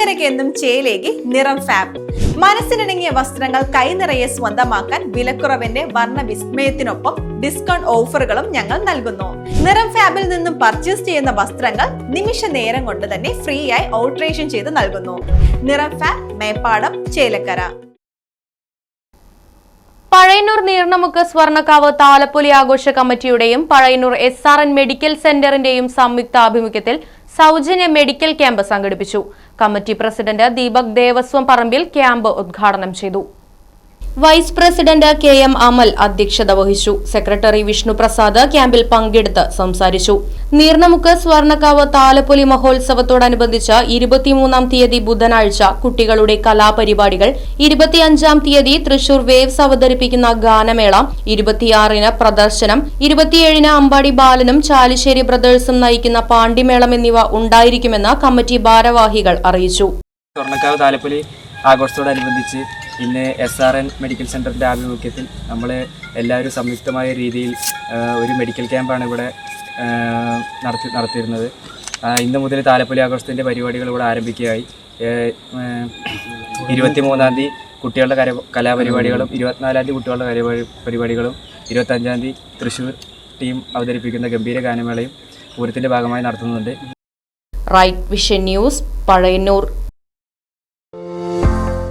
ചേലക്കരയ്ക്ക് ചേലേക്ക് ചേലേകി നിറം ഫാബ് മനസ്സിനിണങ്ങിയ വസ്ത്രങ്ങൾ കൈനിറയെ സ്വന്തമാക്കാൻ വിലക്കുറവിന്റെ വർണ വിസ്മയത്തിനൊപ്പം ഡിസ്കൗണ്ട് ഓഫറുകളും ഞങ്ങൾ നൽകുന്നു. നിറം ഫാബിൽ നിന്നും പർച്ചേസ് ചെയ്യുന്ന വസ്ത്രങ്ങൾ നിമിഷ നേരം കൊണ്ട് തന്നെ ഫ്രീ ആയി ഓൾട്രേഷൻ ചെയ്ത് നൽകുന്നു. നിറം ഫാബ് മേപ്പാടം ചേലക്കര. പഴയന്നൂർ നീർണമുക്ക് സ്വർണക്കാവ് താലപ്പൊലി ആഘോഷ കമ്മിറ്റിയുടെയും Pazhayannur S R N medical സെന്ററിന്റെയും സംയുക്ത ആഭിമുഖ്യത്തിൽ സൗജന്യ മെഡിക്കൽ ക്യാമ്പ് സംഘടിപ്പിച്ചു. Committee president Deepak Devaswom Parambil camp ഉദ്ഘാടനം ചെയ്തു. Vice president K M Amal അധ്യക്ഷത വഹിച്ചു. സെക്രട്ടറി വിഷ്ണുപ്രസാദ് ക്യാമ്പിൽ പങ്കെടുത്ത് സംസാരിച്ചു. നീർണമുക്ക് സ്വർണക്കാവ് താലപ്പൊലി മഹോത്സവത്തോടനുബന്ധിച്ച് ഇരുപത്തിമൂന്നാം തീയതി ബുധനാഴ്ച കുട്ടികളുടെ കലാപരിപാടികൾ ഇരുപത്തിയഞ്ചാം തീയതി തൃശൂർ വേവ്സ് അവതരിപ്പിക്കുന്ന ഗാനമേള ഇരുപത്തിയാറിന് പ്രദർശനം ഇരുപത്തിയേഴിന് അമ്പാടി ബാലനും ചാലിശ്ശേരി ബ്രദേഴ്സും നയിക്കുന്ന പാണ്ടിമേളം എന്നിവ ഉണ്ടായിരിക്കുമെന്ന് കമ്മിറ്റി ഭാരവാഹികൾ അറിയിച്ചു. സ്വർണക്കാവ് താലപ്പൊലി ആഘോഷത്തോടനുബന്ധിച്ച് ഇന്ന് എസ് ആർ എൻ മെഡിക്കൽ സെന്ററിന്റെ ആഭിമുഖ്യത്തിൽ നമ്മൾ എല്ലാവരും സംയുക്തമായ രീതിയിൽ ഒരു മെഡിക്കൽ ക്യാമ്പാണ് ഇവിടെ നടത്തി നടത്തിയിരുന്നത്. ഇന്ന് മുതൽ താലപ്പൊലി ആഘോഷത്തിന്റെ പരിപാടികൾ ഇവിടെ ആരംഭിക്കുകയായി. ഇരുപത്തി മൂന്നാം തീയതി കുട്ടികളുടെ കര കലാപരിപാടികളും ഇരുപത്തിനാലാം തീയതി കുട്ടികളുടെ കലാപരി പരിപാടികളും ഇരുപത്തഞ്ചാം തീയതി തൃശ്ശൂർ ടീം അവതരിപ്പിക്കുന്ന ഗംഭീര ഗാനമേളയും പൂരത്തിന്റെ ഭാഗമായി നടത്തുന്നുണ്ട്. Right vision news Pazhayannur